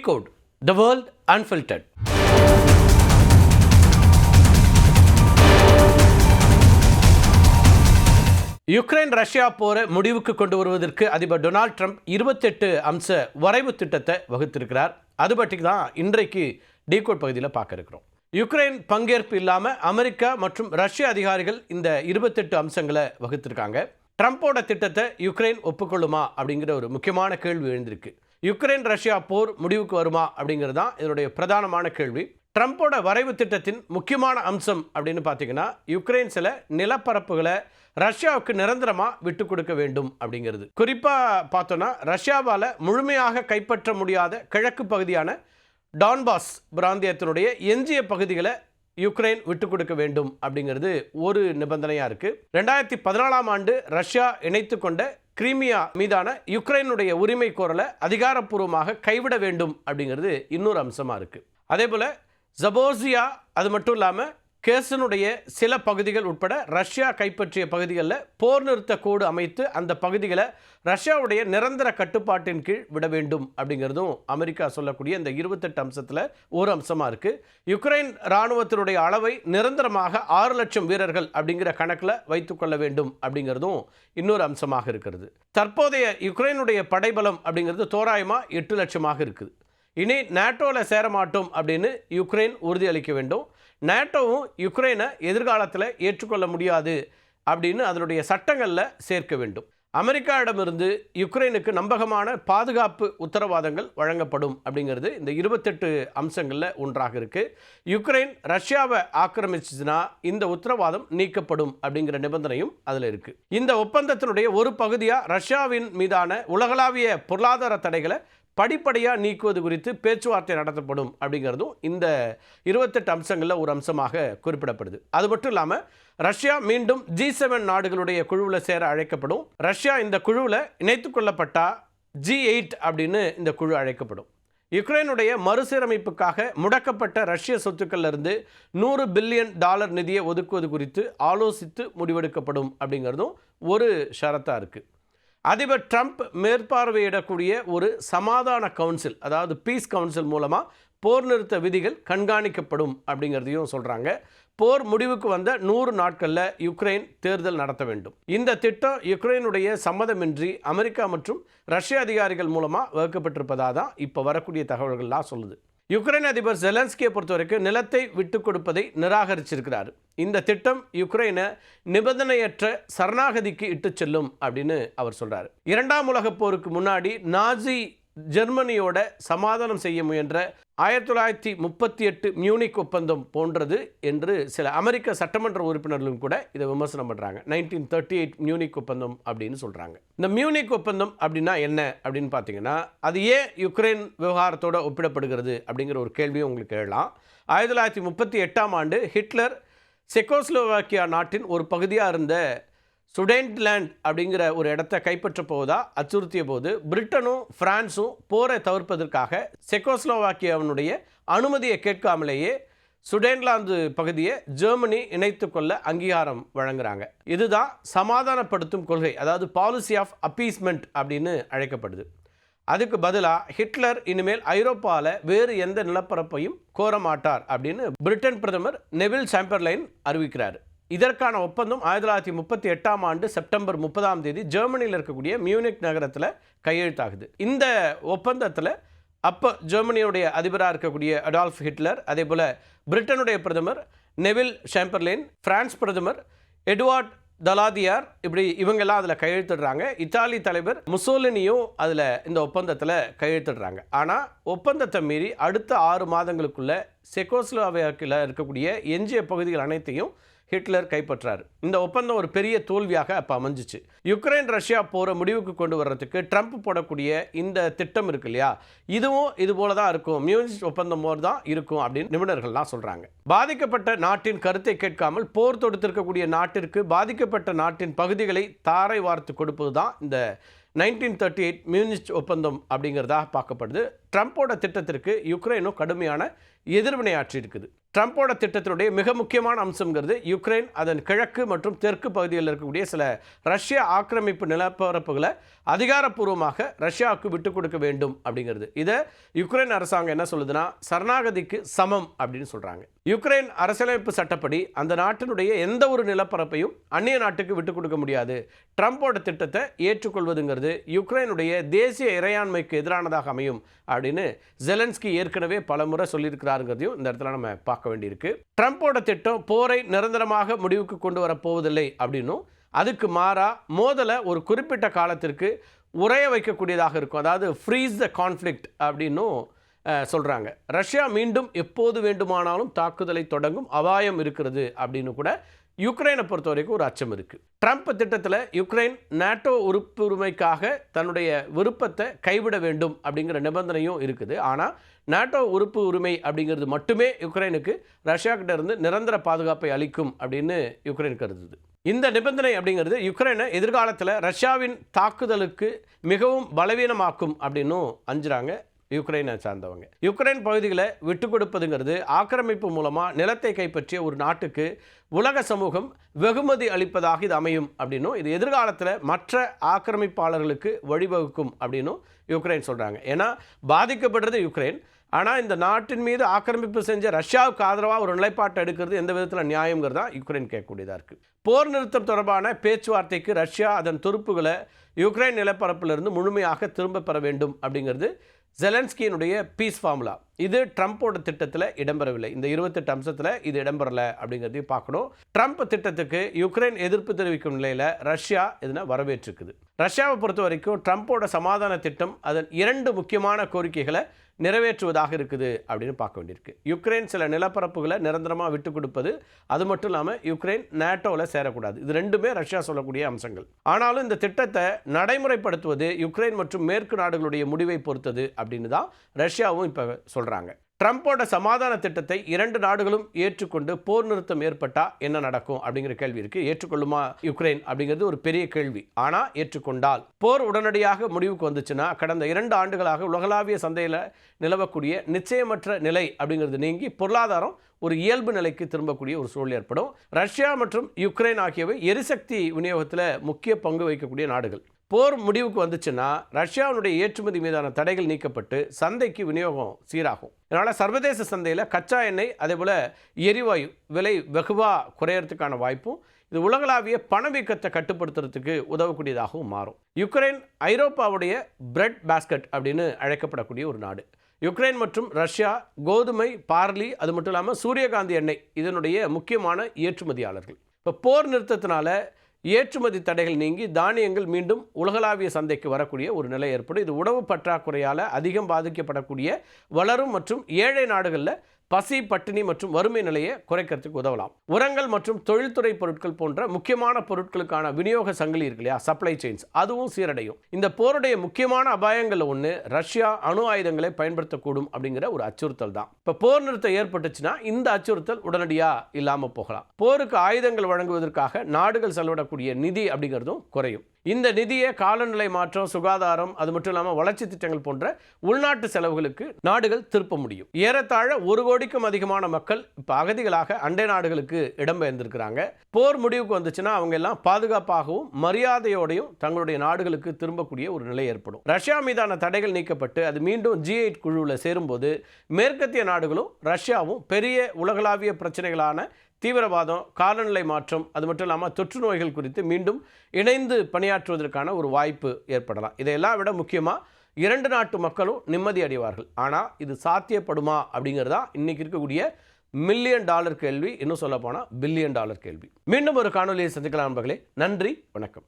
Decode the world unfiltered. Ukraine Russia போரை முடிவுக்கு கொண்டு வருவதற்கு அதிபர் டொனால்ட் ட்ரம்ப் இருபத்தெட்டு அம்ச வரைவு திட்டத்தை வகுத்திருக்கிறார். அது பற்றி தான் இன்றைக்கு டீகோட் பகுதியில் பார்க்க இருக்கிறோம். யுக்ரைன் பங்கேற்பு இல்லாமல் அமெரிக்கா மற்றும் ரஷ்ய அதிகாரிகள் இந்த இருபத்தெட்டு அம்சங்களை வகுத்திருக்காங்க. ட்ரம்ப்போட திட்டத்தை யுக்ரைன் ஒப்புக்கொள்ளுமா அப்படிங்கிற ஒரு முக்கியமான கேள்வி எழுந்திருக்கு. யுக்ரைன் ரஷ்யா போர் முடிவுக்கு வருமா அப்படிங்கிறது தான் இதனுடைய பிரதானமான கேள்வி. ட்ரம்ப்போட வரைவு திட்டத்தின் முக்கியமான அம்சம் அப்படின்னு பார்த்தீங்கன்னா யுக்ரைன் சில நிலப்பரப்புகளை ரஷ்யாவுக்கு நிரந்தரமாக விட்டு கொடுக்க வேண்டும் அப்படிங்கிறது. குறிப்பாக பார்த்தோன்னா ரஷ்யாவால் முழுமையாக கைப்பற்ற முடியாத கிழக்கு பகுதியான டான்பாஸ் பிராந்தியத்தினுடைய எஞ்சிய பகுதிகளை யுக்ரைன் விட்டு கொடுக்க வேண்டும் அப்படிங்கிறது ஒரு நிபந்தனையாக இருக்குது ரெண்டாயிரத்தி பதினாலாம் ஆண்டு ரஷ்யா இணைத்து கொண்ட கிரீமியா மீதான யுக்ரைனுடைய உரிமை கோரலை அதிகாரப்பூர்வமாக கைவிட வேண்டும் அப்படிங்கிறது இன்னொரு அம்சமாக இருக்குது அதே போல் ஜபோசியா அது மட்டும் இல்லாமல் கேசனுடைய சில பகுதிகள் உட்பட ரஷ்யா கைப்பற்றிய பகுதிகளில் போர் நிறுத்த கோடு அமைத்து அந்த பகுதிகளை ரஷ்யாவுடைய நிரந்தர கட்டுப்பாட்டின் கீழ் விட வேண்டும் அப்படிங்கிறதும் அமெரிக்கா சொல்லக்கூடிய இந்த இருபத்தெட்டு அம்சத்தில் ஒரு அம்சமாக இருக்குது யுக்ரைன் இராணுவத்தினுடைய அளவை நிரந்தரமாக ஆறு லட்சம் வீரர்கள் அப்படிங்கிற கணக்கில் வைத்துக்கொள்ள வேண்டும் அப்படிங்கிறதும் இன்னொரு அம்சமாக இருக்கிறது. தற்போதைய யுக்ரைனுடைய படைபலம் அப்படிங்கிறது தோராயமாக எட்டு லட்சமாக இருக்குது. இனி நேட்டோவில் சேரமாட்டோம் அப்படின்னு யுக்ரைன் உறுதியளிக்க வேண்டும். நேட்டோவும் யுக்ரைனை எதிர்காலத்தில் ஏற்றுக்கொள்ள முடியாது அப்படின்னு அதனுடைய சட்டங்களில் சேர்க்க வேண்டும். அமெரிக்காவிடமிருந்து யுக்ரைனுக்கு நம்பகமான பாதுகாப்பு உத்தரவாதங்கள் வழங்கப்படும் அப்படிங்கிறது இந்த இருபத்தெட்டு அம்சங்களில் ஒன்றாக இருக்குது யுக்ரைன் ரஷ்யாவை ஆக்கிரமிச்சுச்சுன்னா இந்த உத்தரவாதம் நீக்கப்படும் அப்படிங்கிற நிபந்தனையும் அதில் இருக்குது இந்த ஒப்பந்தத்தினுடைய ஒரு பகுதியாக ரஷ்யாவின் மீதான உலகளாவிய பொருளாதார தடைகளை படிப்படியாக நீக்குவது குறித்து பேச்சுவார்த்தை நடத்தப்படும் அப்படிங்கிறதும் இந்த இருபத்தெட்டு அம்சங்களில் ஒரு அம்சமாக குறிப்பிடப்படுது. அது மட்டும் இல்லாமல் ரஷ்யா மீண்டும் ஜி செவன் நாடுகளுடைய குழுவில் சேர அழைக்கப்படும். ரஷ்யா இந்த குழுவில் இணைத்து கொள்ளப்பட்டால் ஜி எயிட் அப்படின்னு இந்த குழு அழைக்கப்படும். யுக்ரைனுடைய மறுசீரமைப்புக்காக முடக்கப்பட்ட ரஷ்ய சொத்துக்கள்லேருந்து நூறு பில்லியன் டாலர் நிதியை ஒதுக்குவது குறித்து ஆலோசித்து முடிவெடுக்கப்படும் அப்படிங்கிறதும் ஒரு ஷரத்தாக இருக்குது அதிபர் ட்ரம்ப் மேற்பார்வையிடக்கூடிய ஒரு சமாதான கவுன்சில் அதாவது பீஸ் கவுன்சில் மூலமாக போர் நிறுத்த விதிகள் கண்காணிக்கப்படும் அப்படிங்கிறதையும் சொல்கிறாங்க போர் முடிவுக்கு வந்த நூறு நாட்களில் யுக்ரைன் தேர்தல் நடத்த வேண்டும். இந்த திட்டம் யுக்ரைனுடைய சம்மதமின்றி அமெரிக்கா மற்றும் ரஷ்ய அதிகாரிகள் மூலமாக வகுக்கப்பட்டிருப்பதாக தான் இப்போ வரக்கூடிய தகவல்கள்லாம் சொல்லுது. யுக்ரைன் அதிபர் ஜெலன்ஸ்கியை பொறுத்த வரைக்கும் நிலத்தை விட்டு கொடுப்பதை நிராகரிச்சிருக்கிறார். இந்த திட்டம் யுக்ரைனை நிபந்தனையற்ற சரணாகதிக்கு இட்டு செல்லும் அப்படின்னு அவர் சொல்றாரு. இரண்டாம் உலகப் போருக்கு முன்னாடி நாஜி ஜெர்மனியோட சமாதானம் செய்ய முயன்ற ஆயிரத்தி தொள்ளாயிரத்தி முப்பத்தி எட்டு மியூனிக் ஒப்பந்தம் போன்றது என்று சில அமெரிக்க சட்டமன்ற உறுப்பினர்களும் கூட இதை விமர்சனம் பண்ணுறாங்க நைன்டீன் தேர்ட்டி எயிட் மியூனிக் ஒப்பந்தம் அப்படின்னு சொல்கிறாங்க இந்த மியூனிக் ஒப்பந்தம் அப்படின்னா என்ன அப்படின்னு பார்த்தீங்கன்னா அது ஏன் யுக்ரைன் விவகாரத்தோட ஒப்பிடப்படுகிறது அப்படிங்கிற ஒரு கேள்வியும் உங்களுக்கு எழலாம். ஆயிரத்தி தொள்ளாயிரத்தி முப்பத்தி எட்டாம் ஆண்டு ஹிட்லர் செக்கோஸ்லோவாக்கியா நாட்டின் ஒரு பகுதியாக இருந்த சுடேன்ட்லேண்ட் அப்படிங்கிற ஒரு இடத்தை கைப்பற்ற போவதா அச்சுறுத்திய போது பிரிட்டனும் பிரான்ஸும் போரை தவிர்ப்பதற்காக செக்கோஸ்லோவாக்கியாவினுடைய அனுமதியை கேட்காமலேயே சுடேன்லாந்து பகுதியை ஜெர்மனி இணைத்து கொள்ள அங்கீகாரம் வழங்குறாங்க. இதுதான் சமாதானப்படுத்தும் கொள்கை அதாவது பாலிசி ஆஃப் அப்பீஸ்மெண்ட் அப்படின்னு அழைக்கப்படுது. அதுக்கு பதிலாக ஹிட்லர் இனிமேல் ஐரோப்பாவில் வேறு எந்த நிலப்பரப்பையும் கோர மாட்டார் அப்படின்னு பிரிட்டன் பிரதமர் நெவில் சாம்பர்லைன் அறிவிக்கிறார். இதற்கான ஒப்பந்தம் ஆயிரத்தி தொள்ளாயிரத்தி முப்பத்தி எட்டாம் ஆண்டு செப்டம்பர் முப்பதாம் தேதி ஜெர்மனியில் இருக்கக்கூடிய மியூனிக் நகரத்தில் கையெழுத்தாகுது. இந்த ஒப்பந்தத்தில் அப்போ ஜெர்மனியுடைய அதிபராக இருக்கக்கூடிய அடால்ஃப் ஹிட்லர் அதே போல் பிரிட்டனுடைய பிரதமர் நெவில் ஷாம்பர்லின் பிரான்ஸ் பிரதமர் எட்வார்ட் தலாதியார் இப்படி இவங்கெல்லாம் அதில் கையெழுத்திடுறாங்க. இத்தாலி தலைவர் முசோலினியும் அதில் இந்த ஒப்பந்தத்தில் கையெழுத்திடுறாங்க. ஆனால் ஒப்பந்தத்தை மீறி அடுத்த ஆறு மாதங்களுக்குள்ள செக்கோஸ்லோவாக்கில் இருக்கக்கூடிய எஞ்சிய பகுதிகள் அனைத்தையும் ஹிட்லர் கைப்பற்றார். இந்த ஒப்பந்தம் ஒரு பெரிய தோல்வியாக அப்போ அமைஞ்சிச்சு. யுக்ரைன் ரஷ்யா போகிற முடிவுக்கு கொண்டு வர்றதுக்கு ட்ரம்ப் போடக்கூடிய இந்த திட்டம் இருக்கு இல்லையா? இதுவும் இது போல தான் இருக்கும். மியூனிஸ்ட் ஒப்பந்தம் போல தான் இருக்கும் அப்படின்னு நிபுணர்கள்லாம் சொல்கிறாங்க பாதிக்கப்பட்ட நாட்டின் கருத்தை கேட்காமல் போர் தொடுத்திருக்கக்கூடிய நாட்டிற்கு பாதிக்கப்பட்ட நாட்டின் பகுதிகளை தாரை வார்த்து கொடுப்பது தான் இந்த நைன்டீன் தேர்ட்டி எயிட் மியூனிஸ்ட் ஒப்பந்தம் அப்படிங்கிறதாக பார்க்கப்படுது. ட்ரம்ப்போட திட்டத்திற்கு யுக்ரைனும் கடுமையான எதிர்வினையாற்றி இருக்குது ட்ரம்ப்போட திட்டத்தினுடைய மிக முக்கியமான அம்சங்கிறது யுக்ரைன் அதன் கிழக்கு மற்றும் தெற்கு பகுதியில் இருக்கக்கூடிய சில ரஷ்ய ஆக்கிரமிப்பு நிலப்பரப்புகளை அதிகாரப்பூர்வமாக ரஷ்யாவுக்கு விட்டு கொடுக்க வேண்டும் அப்படிங்கிறது. இதை யுக்ரைன் அரசாங்கம் என்ன சொல்லுதுன்னா சரணாகதிக்கு சமம் அப்படின்னு சொல்கிறாங்க யுக்ரைன் அரசியலமைப்பு சட்டப்படி அந்த நாட்டினுடைய எந்த ஒரு நிலப்பரப்பையும் அந்நிய நாட்டுக்கு விட்டு கொடுக்க முடியாது. ட்ரம்ப்போட திட்டத்தை ஏற்றுக்கொள்வதுங்கிறது யுக்ரைனுடைய தேசிய இறையாண்மைக்கு எதிரானதாக அமையும் அப்படின்னு ஜெலன்ஸ்கி ஏற்கனவே பலமுறை சொல்லியிருக்கிறாருங்கிறதையும் இந்த இடத்துல நம்ம பார்க்க வேண்டியிருக்கு. ட்ரம்ப்போட திட்டம் போரை நிரந்தரமாக முடிவுக்கு கொண்டு வரப்போவதில்லை அப்படின்னும் அதுக்கு மாறா மோதலை ஒரு குறிப்பிட்ட காலத்திற்கு உரைய வைக்கக்கூடியதாக இருக்கும். அதாவது ஃப்ரீஸ் த கான்ஃப்ளிக்ட் அப்படின்னும் சொல்கிறாங்க ரஷ்யா மீண்டும் எப்போது வேண்டுமானாலும் தாக்குதலை தொடங்கும் அபாயம் இருக்கிறது அப்படின்னு கூட யுக்ரைனை பொறுத்த வரைக்கும் ஒரு அச்சம் இருக்குது ட்ரம்ப் திட்டத்தில் யுக்ரைன் நாட்டோ உறுப்புரிமைக்காக தன்னுடைய விருப்பத்தை கைவிட வேண்டும் அப்படிங்கிற நிபந்தனையும் இருக்குது. ஆனால் நாட்டோ உறுப்பு உரிமை அப்படிங்கிறது மட்டுமே யுக்ரைனுக்கு ரஷ்யாக்கிட்ட இருந்து நிரந்தர பாதுகாப்பை அளிக்கும் அப்படின்னு யுக்ரைன் கருதுது. இந்த நிபந்தனை அப்படிங்கிறது யுக்ரைனை எதிர்காலத்தில் ரஷ்யாவின் தாக்குதலுக்கு மிகவும் பலவீனமாக்கும் அப்படின்னும் அஞ்சுறாங்க. யுக்ரைனை சார்ந்தவங்க. யுக்ரைன் பகுதிகளை விட்டு கொடுப்பதுங்கிறது ஆக்கிரமிப்பு மூலமாக நிலத்தை கைப்பற்றிய ஒரு நாட்டுக்கு உலக சமூகம் வெகுமதி அளிப்பதாக இது அமையும் அப்படின்னும் இது எதிர்காலத்தில் மற்ற ஆக்கிரமிப்பாளர்களுக்கு வழிவகுக்கும் அப்படின்னும் யுக்ரைன் சொல்கிறாங்க ஏன்னா பாதிக்கப்படுறது யுக்ரைன். ஆனால் இந்த நாட்டின் மீது ஆக்கிரமிப்பு செஞ்ச ரஷ்யாவுக்கு ஆதரவாக ஒரு நிலைப்பாட்டை எடுக்கிறது எந்த விதத்தில் நியாயங்கிறது தான் யுக்ரைன் கேட்கக்கூடியதாக இருக்குது போர் நிறுத்தம் தொடர்பான பேச்சுவார்த்தைக்கு ரஷ்யா அதன் துருப்புகளை யுக்ரைன் நிலப்பரப்பிலிருந்து முழுமையாக திரும்ப பெற வேண்டும் அப்படிங்கிறது ஜெலன்ஸ்கியினுடைய பீஸ் ஃபார்முலா இது ட்ரம்ப்போட திட்டத்தில் இடம்பெறவில்லை. இந்த இருபத்தெட்டு அம்சத்தில் இது இடம்பெறலை அப்படிங்கிறதையும் பார்க்கணும். ட்ரம்ப் திட்டத்துக்கு யுக்ரைன் எதிர்ப்பு தெரிவிக்கும் நிலையில் ரஷ்யா இதனை வரவேற்றிருக்குது. ரஷ்யாவை பொறுத்த வரைக்கும் ட்ரம்ப்போட சமாதான திட்டம் அதன் இரண்டு முக்கியமான கோரிக்கைகளை நிறைவேற்றுவதாக இருக்குது அப்படின்னு பார்க்க வேண்டியிருக்கு. யுக்ரைன் சில நிலப்பரப்புகளை நிரந்தரமாக விட்டு கொடுப்பது அது மட்டும் இல்லாமல் யுக்ரைன் நேட்டோவில் சேரக்கூடாது. இது ரெண்டுமே ரஷ்யா சொல்லக்கூடிய அம்சங்கள். ஆனாலும் இந்த திட்டத்தை நடைமுறைப்படுத்துவது யுக்ரைன் மற்றும் மேற்கு நாடுகளுடைய முடிவை பொறுத்தது அப்படின்னு தான் ரஷ்யாவும் இப்போ சொல்கிறாங்க ட்ரம்ப்போட சமாதான திட்டத்தை இரண்டு நாடுகளும் ஏற்றுக்கொண்டு போர் நிறுத்தம் ஏற்பட்டால் என்ன நடக்கும் அப்படிங்கிற கேள்வி இருக்குது ஏற்றுக்கொள்ளுமா யுக்ரைன் அப்படிங்கிறது ஒரு பெரிய கேள்வி. ஆனால் ஏற்றுக்கொண்டால் போர் உடனடியாக முடிவுக்கு வந்துச்சுன்னா கடந்த இரண்டு ஆண்டுகளாக உலகளாவிய சந்தையில் நிலவக்கூடிய நிச்சயமற்ற நிலை அப்படிங்கிறது நீங்கி பொருளாதாரம் ஒரு இயல்பு நிலைக்கு திரும்பக்கூடிய ஒரு சூழல் ஏற்படும். ரஷ்யா மற்றும் யுக்ரைன் ஆகியவை எரிசக்தி விநியோகத்தில் முக்கிய பங்கு வகிக்கக்கூடிய நாடுகள். போர் முடிவுக்கு வந்துச்சுன்னா ரஷ்யாவினுடைய ஏற்றுமதி மீதான தடைகள் நீக்கப்பட்டு சந்தைக்கு விநியோகம் சீராகும். இதனால் சர்வதேச சந்தையில் கச்சா எண்ணெய் அதேபோல் எரிவாயு விலை வெகுவாக குறையறதுக்கான வாய்ப்பும் இது உலகளாவிய பணவீக்கத்தை கட்டுப்படுத்துறதுக்கு உதவக்கூடியதாகவும் மாறும். யுக்ரைன் ஐரோப்பாவுடைய பிரெட் பாஸ்கட் அப்படின்னு அழைக்கப்படக்கூடிய ஒரு நாடு. யுக்ரைன் மற்றும் ரஷ்யா கோதுமை பார்லி அது மட்டும் இல்லாமல் சூரியகாந்தி எண்ணெய் இதனுடைய முக்கியமான ஏற்றுமதியாளர்கள். இப்போ போர் நிறுத்தத்தினால ஏற்றுமதி தடைகள் நீங்கி தானியங்கள் மீண்டும் உலகளாவிய சந்தைக்கு வரக்கூடிய ஒரு நிலை ஏற்படும். இது உணவு பற்றாக்குறையால் அதிகம் பாதிக்கப்படக்கூடிய வளரும் மற்றும் ஏழை நாடுகளில் பசி பட்டினி மற்றும் வறுமை நிலையை குறைக்கிறதுக்கு உதவலாம். உரங்கள் மற்றும் தொழில்துறை பொருட்கள் போன்ற முக்கியமான பொருட்களுக்கான விநியோக சங்கிலி இருக்கு இல்லையா? சப்ளை செயின்ஸ் அதுவும் சீரடையும். இந்த போருடைய முக்கியமான அபாயங்கள் ஒன்று ரஷ்யா அணு ஆயுதங்களை பயன்படுத்தக்கூடும் அப்படிங்கிற ஒரு அச்சுறுத்தல் தான். இப்போ போர் நிறுத்தம் ஏற்பட்டுச்சுன்னா இந்த அச்சுறுத்தல் உடனடியாக இல்லாமல் போகலாம். போருக்கு ஆயுதங்கள் வழங்குவதற்காக நாடுகள் செலவிடக்கூடிய நிதி அப்படிங்கிறதும் குறையும். இந்த நிதியை காலநிலை மாற்றம் சுகாதாரம் அது மட்டும் இல்லாமல் வளர்ச்சி திட்டங்கள் போன்ற உள்நாட்டு செலவுகளுக்கு நாடுகள் திருப்ப முடியும். ஏறத்தாழ ஒரு கோடிக்கும் அதிகமான மக்கள் இப்போ அகதிகளாக அண்டை நாடுகளுக்கு இடம்பெயர்ந்திருக்கிறாங்க. போர் முடிவுக்கு வந்துச்சுன்னா அவங்க எல்லாம் பாதுகாப்பாகவும் மரியாதையோடையும் தங்களுடைய நாடுகளுக்கு திரும்பக்கூடிய ஒரு நிலை ஏற்படும். ரஷ்யா மீதான தடைகள் நீக்கப்பட்டு அது மீண்டும் ஜி எயிட் குழுவில் சேரும்போது மேற்கத்திய நாடுகளும் ரஷ்யாவும் பெரிய உலகளாவிய பிரச்சனைகளான தீவிரவாதம் காலநிலை மாற்றம் அது மட்டும் இல்லாமல் தொற்று நோய்கள் குறித்து மீண்டும் இணைந்து பணியாற்றுவதற்கான ஒரு வாய்ப்பு ஏற்படலாம். இதையெல்லாம் விட முக்கியமாக இரண்டு நாட்டு மக்களும் நிம்மதி அடைவார்கள். ஆனால் இது சாத்தியப்படுமா அப்படிங்கிறது தான் இன்றைக்கி இருக்கக்கூடிய மில்லியன் டாலர் கேள்வி. இன்னும் சொல்ல போனால் பில்லியன் டாலர் கேள்வி. மீண்டும் ஒரு காணொலியை சந்திக்கலாம் நண்பர்களே. நன்றி வணக்கம்.